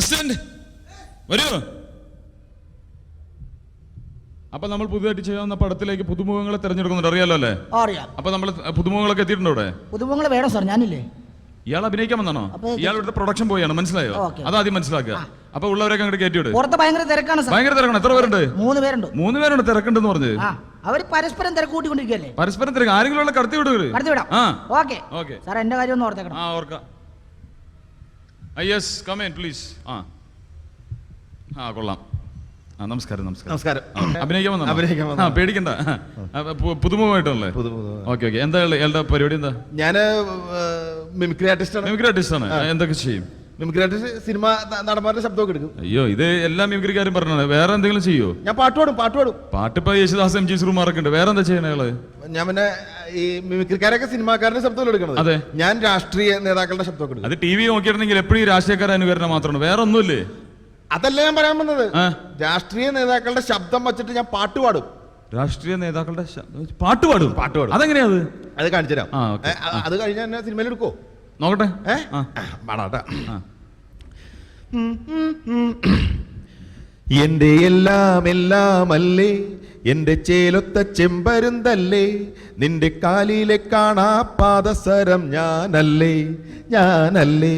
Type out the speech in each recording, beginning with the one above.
Assistant വരൂ. അപ്പൊ നമ്മൾ പുതുതായിട്ട് ചെയ്യാവുന്ന പടത്തിലേക്ക് പുതുമുഖങ്ങളെ തെരഞ്ഞെടുക്കുന്നുണ്ട്. അറിയാലോ അല്ലേ? അറിയാം. അപ്പൊ നമ്മൾ പുതുമുഖങ്ങളൊക്കെ എത്തിയിട്ടുണ്ടോ ഇവിടെ പുതുമുഖങ്ങൾ വേണം സാർ ഞാനില്ലേ? ഇയാൾ അഭിനയിക്കാൻ വന്നാണോ? ഇയാളുടെ ഇയാൾ ഇവിടുത്തെ പ്രൊഡക്ഷൻ പോയാണ് മനസ്സിലായോ. അതാദ്യം മനസ്സിലാക്കുക. അപ്പൊ ഉള്ളവരൊക്കെ അങ്ങോട്ട് കയറ്റിവിട് പുറത്ത് ഭയങ്കര തിരക്കാണ് ഭയങ്കര തിരക്കാണ്. എത്ര പേരുണ്ട്? മൂന്ന് പേരുണ്ട്. മൂന്ന് പേരുണ്ട് തിരക്കുണ്ടെന്ന് പറഞ്ഞത് അവർ പരസ്പരം തിരക്ക് കൂട്ടിക്കൊണ്ടിരിക്കുകയല്ലേ? പരസ്പരം തിരക്ക്. ആരെങ്കിലും ഉള്ള കടത്തി വിടുക കടത്തി വിടാം. ഓക്കെ. ഓക്കെ. സാർ എന്റെ കാര്യം ഒന്ന് ഓർത്തേക്കണം. ആ ഓർക്കാം. യെസ് കമേൻ പ്ലീസ് ആ ആ കൊള്ളാം. ആ നമസ്കാരം നമസ്കാരം. നമസ്കാരം. അഭിനയിക്കാൻ വന്നോ? അഭിനയിക്കാൻ ആ വന്നതാ. പേടിക്കണ്ട. ആ, പുതുമുഖമായിട്ടല്ലേ പുതുമുഖം. Okay okay. എന്താ? ഇയാളുടെ പരിപാടി എന്താ? ഞാൻ മിമിക്രി ആർട്ടിസ്റ്റ് ആണ് മിമിക്രി ആർട്ടിസ്റ്റ് ആണ് എന്തൊക്കെ ചെയ്യും? മിമിക്രി ആർട്ടിസ്റ്റ് സിനിമ നടന്മാരുടെ ശബ്ദമൊക്കെ എടുക്കും. അയ്യോ ഇത് എല്ലാ മിമിക്രിക്കാരും പറഞ്ഞത് വേറെ എന്തെങ്കിലും ചെയ്യോ? ഞാൻ പാട്ട് പാടും പാട്ട് പാടും. പാട്ട് ഇപ്പൊ യേശുദാസ് എം ജി ശ്രീമാറൊക്കെ ഉണ്ട്. വേറെ എന്താ ചെയ്യണേ ഞാൻ പിന്നെ ഈ മിമിക്രിക്കാരൊക്കെ സിനിമാക്കാരുടെ ശബ്ദമല്ല എടുക്കണത്? അതെ. ഞാൻ രാഷ്ട്രീയ നേതാക്കളുടെ ശബ്ദമൊക്കെ എടുക്കും. അത് ടി വി നോക്കിയിട്ടുണ്ടെങ്കിൽ എപ്പോഴും രാഷ്ട്രീയക്കാരെ അനുകരണം മാത്രമാണ്. വേറെ ഒന്നുമില്ലേ? അതല്ല ഞാൻ പറയാൻ വന്നത്. രാഷ്ട്രീയ നേതാക്കളുടെ ശബ്ദം വെച്ചിട്ട് ഞാൻ പാട്ട് പാടും. രാഷ്ട്രീയ നേതാക്കളുടെ പാട്ട് പാടും? പാട്ട് പാടും. അതെങ്ങനെയാ അത്? അത് കാണിച്ചു തരാം അത് കഴിഞ്ഞാൽ സിനിമയിൽ എടുക്കോ നോക്കട്ടെ. ഏ? പാടാട്ടെ എന്റെ എല്ലാം എല്ലാം അല്ലേ എന്റെ ചേലൊത്ത ചെമ്പരുന്തല്ലേ? നിന്റെ കാലിലെ കാണാ പാദസരം ഞാനല്ലേ? ഞാനല്ലേ?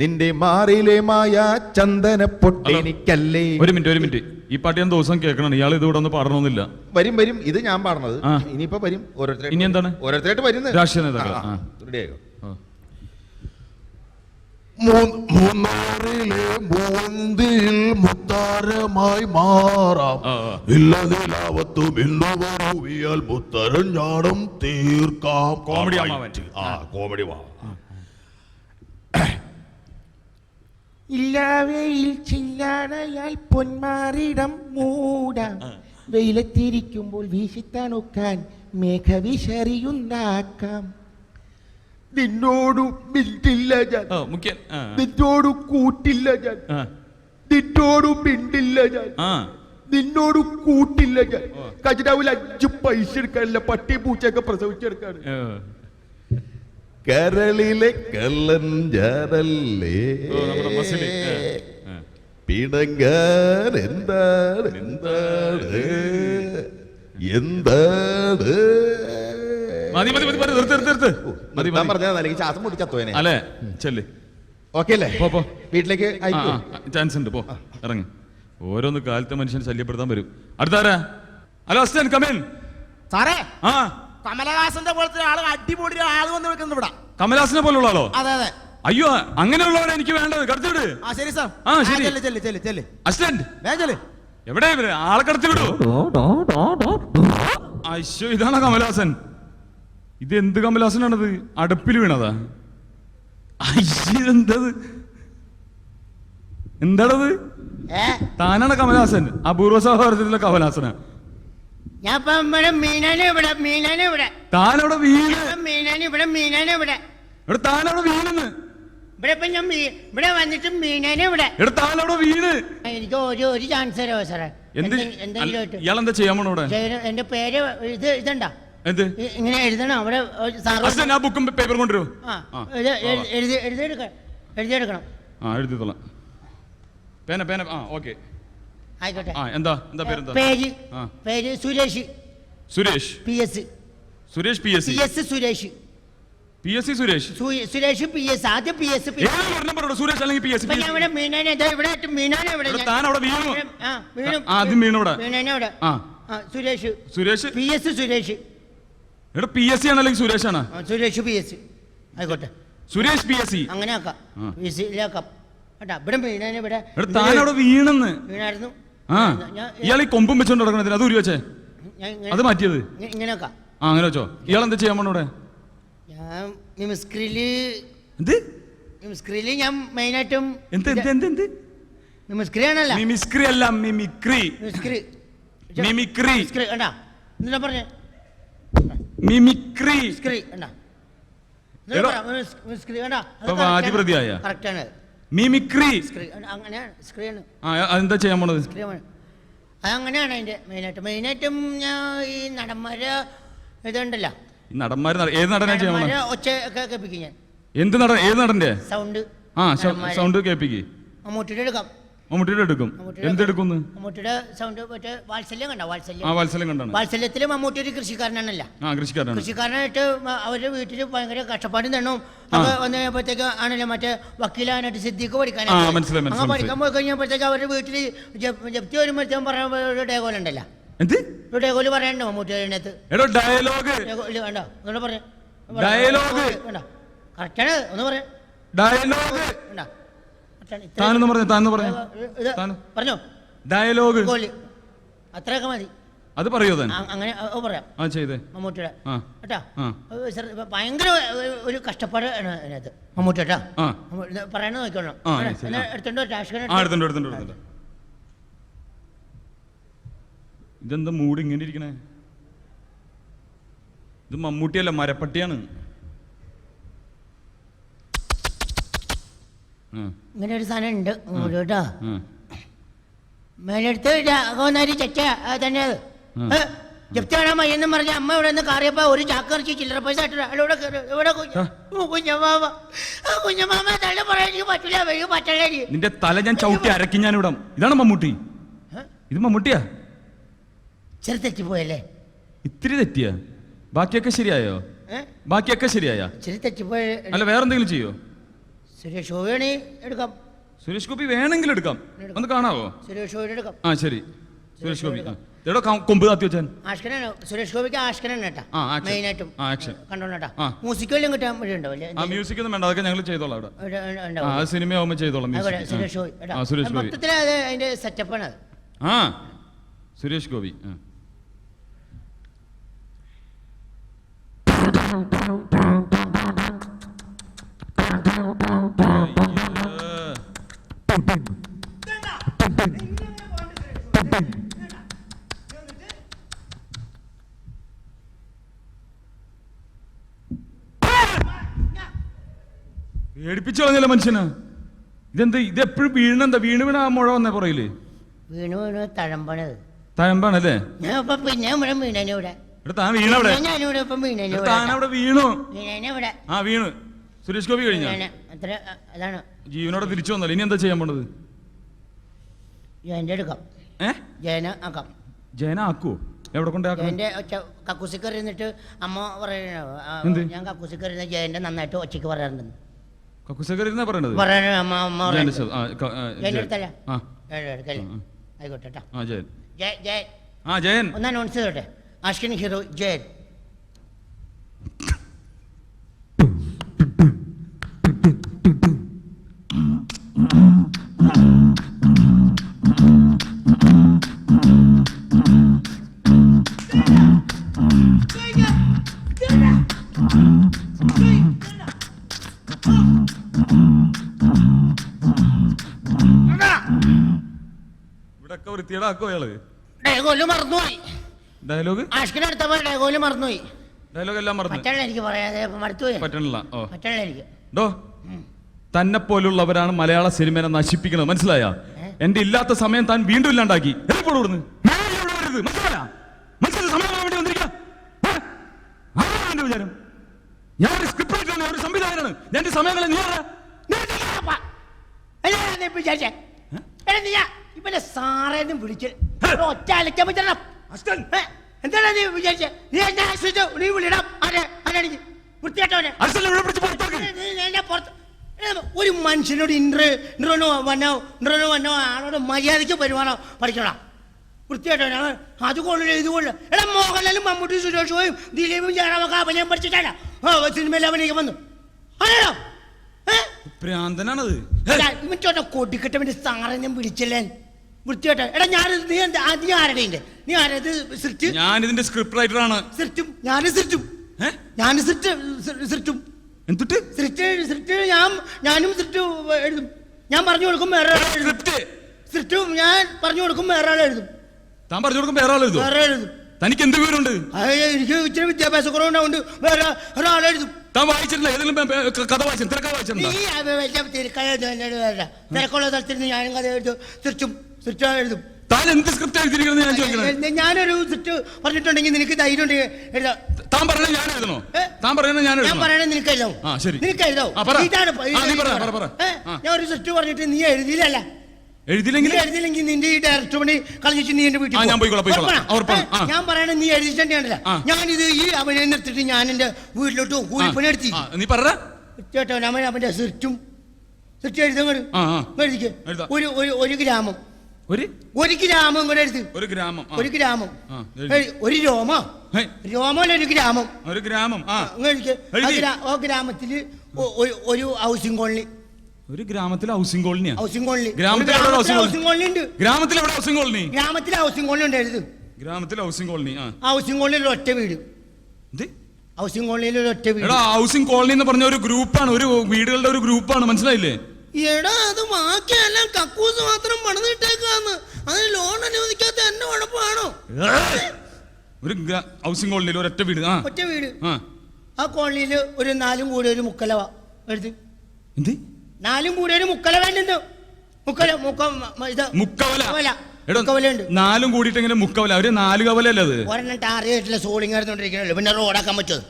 നിന്റെ മാറിലെ മായ ചന്ദന പൊട്ടെനിക്കല്ലേ ഒരു മിനിറ്റ് ഒരു മിനിറ്റ്. ഈ പാട്ട് ഞാൻ ദിവസം കേൾക്കണം ഇയാൾ ഇത് ഇവിടെ ഒന്ന് പാടണമെന്നില്ല. വരും വരും. ഇത് ഞാൻ പാടണത്. ഇനിയിപ്പോ വരും. ഓരോരുത്തരായിട്ട് ഇനി എന്താണ്? ഓരോരുത്തരായിട്ട് വരുന്നത്. രാഷ്ട്രീയ നേതാക്കൾ. റെഡി ആയിക്കോ. മൂന്നാറിലെ മൂന്തിൽ മുത്താരമായി മാറാം. ഇല്ലതിലാവത്തും ഇന്നു വറുവിയാൽ ഞാടും തീർക്കാം. കോമഡി ആ, കോമഡി വാ ഇല്ലാവയിൽ ചില്ലാടയാൽ പൊന്മാറിടം മൂടാം. വെയിലത്തിരിക്കുമ്പോൾ വീശിത്തണുക്കാൻ മേഘവിശറിയുണ്ടാക്കാം നിന്നോടു മിണ്ടില്ല ഞാൻ. ഓ, മുഖ്യൻ ആ, നിന്നോടു കൂട്ടില്ല ഞാൻ. ആ, നിന്നോടു മിണ്ടില്ല ഞാൻ. ആ. നിന്നോട് കൂട്ടില്ല ഞാൻ. ഖജനാവിൽ അഞ്ചു പൈസ എടുക്കാനില്ല പട്ടി പൂച്ചയൊക്കെ പ്രസവിച്ചെടുക്കാണ്. കരളിലെ കല്ലഞ്ചാരല്ലേ ഓ, നമ്മുടെ മസിലി. പിണങ്ങാൻ എന്താണ്? എന്താണ്? എന്താണ്? മതി മതി മതി മതി നിർത്ത് നിർത്ത് നിർത്ത്. മതി ഞാൻ മതി. പറഞ്ഞാൽ അല്ലെങ്കിൽ ശ്വാസം മുട്ടിച്ചത്തോനെ അല്ലേ? ചെല്ല്. ഓക്കെ അല്ലേ? പോ, പോ. വീട്ടിലേക്ക് ആ അയക്കൂ. ചാൻസ് ഉണ്ട് പോ ഇറങ്ങി. ഓരോന്ന് കാലത്തെ മനുഷ്യനെ ശല്യപ്പെടുത്താൻ വരും. അടുത്താരാ? ഹലോ അസ്റ്റൻ കമേൻ സാറേ ആ. കമലഹാസന്റെ പോലത്തെ ആൾ അടിപൊളി ആൾ വന്ന് വിളിക്കുന്നത് ഇവിടെ. കമലാസിനെ പോലുള്ള ആളോ? അതെ അതെ. അയ്യോ അങ്ങനെയുള്ളവരെ എനിക്ക് വേണ്ടത്. കടത്തിവിട്. ആ ശരി സാർ. ആ, ശരി. ചെല്ല് ചെല്ല് ചെല്ല് ചെല്ല്. അസിസ്റ്റന്റ്. വേഗം ചെല്ല്. എവിടെ ഇവർ? ആളെ കടത്തി വിടൂ അയ്യോ ഇതാണ് കമലഹാസൻ? ഇത് എന്ത് കമലഹാസനാണത്? അടുപ്പിൽ വീണതാ. അയ്യോ എന്തത് എന്താണത്? താനാണ് കമലഹാസൻ. അപൂർവ സഹോദരത്തിലുള്ള കമലഹാസന. താനവിടെ വീണ്. താനവിടെ വീണെന്ന്. ഇവിടെ ഇപ്പൊ ഞാൻ ഇവിടെ വന്നിട്ട് മീനാനെ ഇവിടെ. വീണ്. എനിക്ക് ഒരു ഒരു ചാൻസ് തരാമോ സാറേ എന്ത് എന്തെ- എന്തെങ്കിലും എന്താ ചെയ്യാൻ പോണ എന്റെ പേര് ഇത് ഇതുണ്ടോ? എന്ത്? ഇങ്ങനെ എഴുതണം. അവിടെ സാറ് ആ ബുക്കും പേപ്പർ കൊണ്ടുവരൂ. ആ. എഴുതി എഴുതിയെടുക്കണം എഴുതിയെടുക്കണം ആ എഴുതിത്തോളാം പേന പേന ആ ഓക്കെ. ആയിക്കോട്ടെ. ആ എന്താ എന്താ പേരെന്താ? പേര് ആ. പേര് Suresh. Suresh? P S. Suresh P S P S Suresh. P S C Suresh? Suresh P S. ആദ്യം പി എസ് സുരേഷ് അല്ലെങ്കിൽ പി എസ് ഇവിടെ മീനാനെ ഇവിടെ മീനാനെ ഇവിടെ താൻ അവിടെ വീണു. ആ വീണു. ആദ്യം ഇവിടെ. മീനാനെ ഇവിടെ. ആ. ആ Suresh. Suresh? P S Suresh. ഇവിടെ പി എസ് സി ആണ് അല്ലെങ്കിൽ സുരേഷ് ആണ് ആ, സുരേഷ് പി എസ് ആയിക്കോട്ടെ. സുരേഷ് പി എസ് സി അങ്ങനെ ആക്കാം ആ. പി എസ് ആക്കാം കേട്ടാ ഇവിടെ താൻ അവിടെ വീണെന്ന്. വീണായിരുന്നു. ആ ഞാൻ ഇയാൾ ഈ കൊമ്പും വെച്ചോണ്ട് നടക്കണതിന് അത് ഉരി വെച്ചേ. ഞാൻ ഇങ്ങനെ- അത് മാറ്റിയത്. ഇങ്ങനെ- ഇങ്ങനെ ആക്കാം ആ അങ്ങനെ വെച്ചോ. ഇയാൾ എന്താ ചെയ്യാൻ പോണ ഇവിടെ ഞാൻ മിമിസ്ക്രിയിൽ എന്ത്? മിമിസ്ക്രിയിൽ ഞാൻ മെയിനായിട്ടും എന്ത് എന്ത് എന്ത് എന്ത്? മിമിസ്ക്രി ആണല്ല. മിമിക്രി അല്ല മിമിക്രി. Mimicry mimicry. മിമിക്രി കണ്ടാ? എന്താ പറഞ്ഞേ? മിമിക്രി? കറക്റ്റാണ് മിമിക്രി. അങ്ങനെയാണ്. അതെന്താ ചെയ്യാൻ പോണത്? സ്ക്രീമാണ് അതങ്ങനെയാണ് അതിന്റെ മെയിനായിട്ട് മെയിനായിട്ടും ഞാൻ ഈ നടന്മാരെ ഇതുണ്ടല്ലോ. ഈ നടന്മാര് ഏത് നടനാ ചെയ്യാൻ ഒച്ച കേൾപ്പിക്കും ഞാൻ. എന്ത് നടൻ? ഏത് നടന്റെ? സൗണ്ട്. ആ സൗണ്ട് കേൾപ്പിക്കും. മമ്മൂട്ടിയുടെ എടുക്കാം മമ്മൂട്ടിയുടെ എടുക്കും. എന്തെടുക്കുന്നു? മമ്മൂട്ടിയുടെ സൗണ്ട് മറ്റേ വാത്സല്യം കണ്ട? ആ വാത്സല്യം കണ്ടാണ്. വാത്സല്യത്തിൽ മമ്മൂട്ടി ഒരു കൃഷിക്കാരനാണല്ല. ആ കൃഷിക്കാരനാണ്. കൃഷിക്കാരനായിട്ട് അവരുടെ വീട്ടിൽ ഭയങ്കര കഷ്ടപ്പാടും തണ്ണും വന്നപ്പോഴത്തേക്ക് വന്നു കഴിഞ്ഞപ്പോഴത്തേക്ക് ആണല്ലോ മറ്റേ വക്കീലാനായിട്ട് സിദ്ദീഖ് ആ, പഠിക്കാനായിട്ട് മനസ്സിലായി. പഠിക്കാൻ പോയി കഴിഞ്ഞപ്പോഴത്തേക്ക് അവരുടെ വീട്ടിൽ ജപ്തി വരുമ്പോഴത്തേക്കും പറഞ്ഞ ഉണ്ടല്ലോ. എന്ത്? ഡേഗോൽ പറയണ്ടോ മമ്മൂട്ടിയുടെ അതിനകത്ത്? ഡയലോഗ് വേണ്ട. പറയാം. Dialogue. വേണ്ട. കറക്റ്റാണ് ഒന്ന് പറയാം. ഡയലോഗ് വേണ്ട. താനൊന്ന് പറഞ്ഞു താനെന്ന് പറഞ്ഞു. പറഞ്ഞോ. ഡയലോഗ്. അത്രയൊക്കെ മതി. അത് പറയോ താൻ? അങ്ങനെ പറയാം. ആ ചെയ്തേ. മമ്മൂട്ടിയുടെ. കേട്ടാ? ഭയങ്കര ഒരു- കഷ്ടപ്പാട് അതിനകത്ത്. മമ്മൂട്ടി കേട്ടാ? ആ. നോക്കിക്കോളാം എടുത്തോണ്ടോ എടുത്തുണ്ട് ഇതെന്താ മൂഡ് ഇങ്ങനെ ഇരിക്കണേ? ഇത് മമ്മൂട്ടിയല്ല മരപ്പട്ടിയാണ്. ഇങ്ങനെ ഒരു സാധനം ഉണ്ട് കേട്ടോ. മേലെടുത്ത് കൊന്നൊരു ചെറ്റ തന്നെ അത്. ജപ്തി കാണാൻ മയ്യെന്നും പറഞ്ഞ അമ്മ ഇവിടെ നിന്ന് കാറിയപ്പോ ഒരു ചാക്ക് ഇറച്ചി ചില്ലറ പൈസ ഇവിടെ കുഞ്ഞമാമ കുഞ്ഞമാമ തള്ളി പറയാൻ എനിക്ക് പറ്റില്ല എനിക്ക് എനിക്ക്. നിന്റെ തല ഞാൻ ചവിട്ടി അരക്കി ഞാൻ ഇവിടം. ഇതാണ് മമ്മൂട്ടി? ഇത് മമ്മൂട്ടിയാ? ചെറു തെറ്റിപ്പോയല്ലേ? ഇത്തിരി തെറ്റിയാ. ബാക്കിയൊക്കെ ശരിയായോ? ബാക്കിയൊക്കെ ശരിയായ? അല്ല വേറെന്തെങ്കിലും ചെയ്യോ? സുരേഷ് ഗോപിയാണെ എടുക്കാം. സുരേഷ് ഗോപി വേണമെങ്കിൽ എടുക്കാം. ഒന്ന് കാണാവോ? സുരേഷ് ഗോപി എടുക്കാം. ആ ശരി. സുരേഷ് ഗോപി കൊമ്പ് താത്തി ആഷ്കനാണ് സുരേഷ് ഗോപിക്ക് ആഷ്കനാണ് കേട്ടാ. കണ്ടോണ്ടാ. മ്യൂസിക് വല്ലതും കിട്ടാൻ മ്യൂസിക് ഒന്നും വേണ്ട. അതൊക്കെ ഞങ്ങൾ ചെയ്തോളാം അവിടെ. ആ ചെയ്തോളാം സുരേഷ് ഗോപി സുരേഷ് ഗോപി. മൊത്തത്തിൽ അത് അതിന്റെ സെറ്റപ്പാണ് അത്. ആ സുരേഷ് ഗോപി ആ. അയ്യേ. പേടിപ്പിച്ചു കളഞ്ഞല്ലോ മനുഷ്യന്? ഇതെന്ത് ഇത് എപ്പോഴും വീണെന്താ വീണ് വീണ ആ മുഴ വന്നേ പുറയിൽ വീണു വീണു തഴമ്പണത് തഴമ്പാണല്ലേ? ഞാൻ ഇപ്പൊ പിന്നെ ഇവിടെ വീണനെ ഇവിടെ. താൻ വീണവിടെ? ഞാനിവിടെ ഇപ്പം വീണനെ താൻ അവിടെ വീണു. വീണനെ ഇവിടെ. ആ വീണ്. സുരേഷ് ഗോപി കഴിഞ്ഞാ. അത്ര അതാണ്. ജീവനോടെ തിരിച്ചു വന്നല്ലോ. ഇനി എന്താ ചെയ്യാൻ പോണത്? ജയന്റെ എടുക്കാം. ഏ? ജയന ആക്കാം. ജയന ആക്കുവോ? എവിടെ കൊണ്ടേ ആക്കണം? ജയന്റെ കക്കൂസിക്കറി ഇരുന്നിട്ട് അമ്മ പറയണ ഞാൻ കക്കൂസിക്കറി ജയന്റെ നന്നായിട്ട് ഒച്ചയ്ക്ക് പറയാറുണ്ട് കക്കുസക്കറി പറയണത്? പറയണ അമ്മ അമ്മ. ആയിക്കോട്ടെ ജയൻ. ജയൻ. ആ ജയൻ. ഒന്ന് അനൗൺസ് ചെയ്തോട്ടെ. അശ്വിൻ ഹീറോ ജയൻ. ഇവിടെ ഒക്കെ വൃത്തിയേടാക്കോ അയാൾ ഡയഗോൽ മറന്നുപോയി. ഡയലോഗ്? ആഷ്കിനെ അടുത്തപ്പോ ഡയഗോൽ മറന്നുപോയി. ഡയലോഗ് എല്ലാം മറന്നു. പറ്റണ എനിക്ക് പറയാതെ മടുത്തുപോയി. പറ്റണില്ല. ഓ. പറ്റണ എനിക്ക്. ഡോ. തന്നെ പോലുള്ളവരാണ് മലയാള സിനിമയെ നശിപ്പിക്കുന്നത്. മനസ്സിലായ? എന്റെ ഇല്ലാത്ത സമയം താൻ വീണ്ടും ഇല്ലാണ്ടാക്കി. ഞാൻ ഒരു സ്ക്രിപ്റ്റ് ഒരു സംവിധായകനാണ്. ഞാൻ സമയങ്ങളെ നീ ആരാ? ഇവനെ സാറേന്നും വിളിച്ച്. ഒരു ഒറ്റ അലക്കാൻ പറ്റണം ഏ? എന്താണ് നീ നീ എന്നെ ആശ്രയിച്ചു? നീ വിളിടാം ആരെ? വൃത്തിയായിട്ടവനെ. നീ ഒരു മനുഷ്യനോട് ഇൻട്രോ ഇൻട്രോനോ വന്നോ ഇൻട്രോനോ വന്നോ ആളോട് മര്യാദയ്ക്ക് പെരുമാറോ പഠിക്കണോ കൊള്ളില്ല ഇത് കൊള്ളില്ല എടാ മോഹൻലാലും മമ്മൂട്ടി സുരേഷ് പോയും ദിലീപും ജയറാമൊക്കെ അഭിനയം പഠിച്ചിട്ടാണ്. ആ സിനിമയിൽ അഭിനയിക്കാൻ വന്നു. ആണോ ഏഹ് ഭ്രാന്തനാണത്. ഇവറ്റോട്ടെ കൊടിക്കട്ടവന്റെ സാറെ ഞാൻ വിളിച്ചില്ലേ? വൃത്തിയോട്ടെ എടാ ഞാൻ നീ എന്താ നീ ആരുടെ ഉണ്ട് നീ ആരത്? സ്ക്രിപ്റ്റ് ഞാൻ ഇതിന്റെ സ്ക്രിപ്റ്റ് റൈറ്ററാണ് സിറ്റും ഞാൻ സിറ്റും ഏ? ഞാൻ സ്ക്രിപ്റ്റ് സിറ്റും എന്തിട്ട്? സിറ്റ് സിറ്റ് ഞാൻ ഞാനും സിറ്റ് എഴുതും. ഞാൻ പറഞ്ഞു കൊടുക്കും വേറെ ആൾ എഴുതും. സ്ക്രിപ്റ്റ് ഞാൻ പറഞ്ഞു കൊടുക്കും വേറെ ആൾ എഴുതും. താൻ പറഞ്ഞു കൊടുക്കും വേറെ ആൾ എഴുതും വേറെ എഴുതും. തനിക്ക് എന്ത് വിവരമുണ്ട്? എനിക്ക് ഇച്ചിരി വിദ്യാഭ്യാസ കുറവുണ്ടാവുണ്ട്. വേറെ ഒരാൾ എഴുതും. താൻ വായിച്ചിട്ടില്ല ഏതെങ്കിലും പേ- പേ- കഥ വായിച്ചു തിരക്കഥ നീ വായിച്ചിട്ടുണ്ടോ വലിയ തിരക്കായ തിരക്കുള്ള സ്ഥലത്തിരുന്ന് ഞാനും കഥ എഴുതും സിറ്റും സിറ്റ് എഴുതും. താൻ എന്ത് സ്ക്രിപ്റ്റ് എഴുതിയിരിക്കുന്നത് ഞാൻ ചോദിക്കുന്നത് ഞാനൊരു സ്ക്രിപ്റ്റ് പറഞ്ഞിട്ടുണ്ടെങ്കിൽ നിനക്ക് ധൈര്യം ഉണ്ടെങ്കിൽ എഴുതാം. താൻ പറയണ ഞാൻ എഴുതണോ? താൻ പറയണ ഞാൻ ഞാൻ പറയണേ നിനക്ക് എഴുതാം. ആ, ശരി. നിനക്ക് എഴുതാം. ഇതാണ്. ഞാൻ ഒരു സ്ക്രിപ്റ്റ് പറഞ്ഞിട്ട് നീ എഴുതിയില്ല എഴുതിയില്ലെങ്കിൽ നീ എഴുതിയില്ലെങ്കിൽ നിന്റെ ഈ ഡയറക്ടർ പണി കളഞ്ഞിട്ട് നീ എന്റെ വീട്ടിൽ. ഞാൻ. ഞാൻ പറയണേ നീ എഴുതിച്ചിട്ടുണ്ടല്ല ആ. ഞാനിത് ഈ അവനെ നിർത്തിട്ട് ഞാൻ എന്റെ വീട്ടിലോട്ട് കൂലിപ്പണി എടുത്തി. നീ പറ ചേട്ടോ അവൻ അവന്റെ സിർച്ചും സിർച്ച് എഴുതങ്ങട് ആ, ആ. എഴുതിക്ക്. എഴുതാം. ഒരു ഒരു ഒരു ഗ്രാമം. ഒരു ഒരു ഗ്രാമം കൂടെ എടുത്ത് ഒരു ഗ്രാമം ആ. ഒരു ഗ്രാമം. ആ, എഴുതി. ഒരു രോമോ? ഹേ, രോമോല ഒരു ഗ്രാമം. ഒരു ഗ്രാമം ആ. എഴുതി. ഗ്രാ- ആ ഗ്രാമത്തിൽ ഒ- ഒരു- ഒരു ഹൗസിംഗ് കോളനി. ഒരു ഗ്രാമത്തിൽ ഹൗസിംഗ് കോളനിയാ? Housing colony. ഗ്രാമത്തിൽ എവിടെ ഹൗസിംഗ് കോളനി ഉണ്ട്. ഗ്രാമത്തിൽ എവിടെ ഹൗസിംഗ് കോളനി? ഗ്രാമത്തിൽ ഹൗസിംഗ് കോളനി ഉണ്ട് എഴുത് ഗ്രാമത്തിലെ ഹൗസിംഗ് കോളനി ആ ഹൗസിംഗ് കോളനിയിൽ ഒരു ഒറ്റ വീട്. എന്ത്? ഹൗസിംഗ് കോളനിയിൽ ഒരു ഒറ്റ വീട്. എടാ ഹൗസിംഗ് കോളനി എന്ന് പറഞ്ഞ ഒരു ഗ്രൂപ്പാണ് ഒരു വീടുകളുടെ ഒരു ഗ്രൂപ്പാണ് മനസ്സിലായില്ലേ? എടാ അത് ബാക്കിയെല്ലാം കക്കൂസ് മാത്രം പണിതിട്ടേക്കാന്ന്. അതിന് ലോൺ അനുവദിക്കാത്ത എന്നെ കുഴപ്പമാണോ ഒരു ഹൗസിംഗ് കോളനിയിൽ ഒരൊറ്റ വീട് ആ. ഒറ്റ വീട്. ആ. ആ കോളനിയിൽ ഒരു നാലും കൂടി ഒരു മുക്കലവ. എടുത്ത്. എന്ത്? നാലും കൂടി ഒരു മുക്കല ഉണ്ട് മുക്കല മുക്ക ഇത് മുക്കവല. മുക്കവല. നാലും കൂടിയിട്ട് എങ്ങനെ മുക്കവല. ഒരു നാല് കവലല്ലേ അത്? ഒരെണ്ണം ടാറിയായിട്ടുള്ള സോളിങ് ആയിരുന്നോണ്ടിരിക്കണല്ലോ പിന്നെ റോഡാക്കാൻ പറ്റുമോ?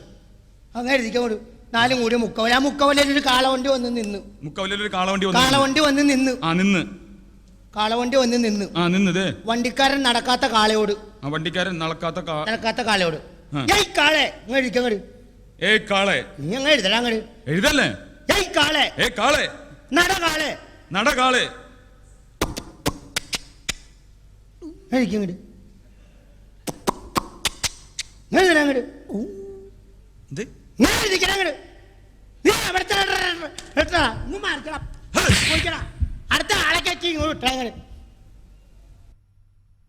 അങ്ങനെ കൊടു നാലും കൂടി മുക്കവല ആ മുക്കവലൊരു കാളവണ്ടി വന്ന് നിന്ന്. മുക്കവലൊരു കാളവണ്ടി വന്നു കാളവണ്ടി വന്ന് നിന്ന്. ആ നിന്ന്. കാളവണ്ടി വന്ന് നിന്ന്. ആ നിന്നത് വണ്ടിക്കാരൻ നടക്കാത്ത കാളയോട്. ആ വണ്ടിക്കാരൻ നടക്കാത്ത കാ നടക്കാത്ത കാളയോട്. ഏയ് കാളെ ഇങ്ങ് എഴുതിക്കാൻ ഏയ് കാളെ. നീ അങ്ങ് എഴുതല അങ്ങട്. എഴുതല്ലേ? ഏയ് കാളെ. ഏ കാളെ. നട കാളെ. നട കാളെ. എഴുതിക്കങ്ങട് എഴുതല അങ്ങട്. എന്ത് ഞാൻ എഴുതിക്കണം അങ്ങട് നീ അവിടുത്തെ അടുത്ത ആളെ കയറ്റി ഇങ്ങോട്ട്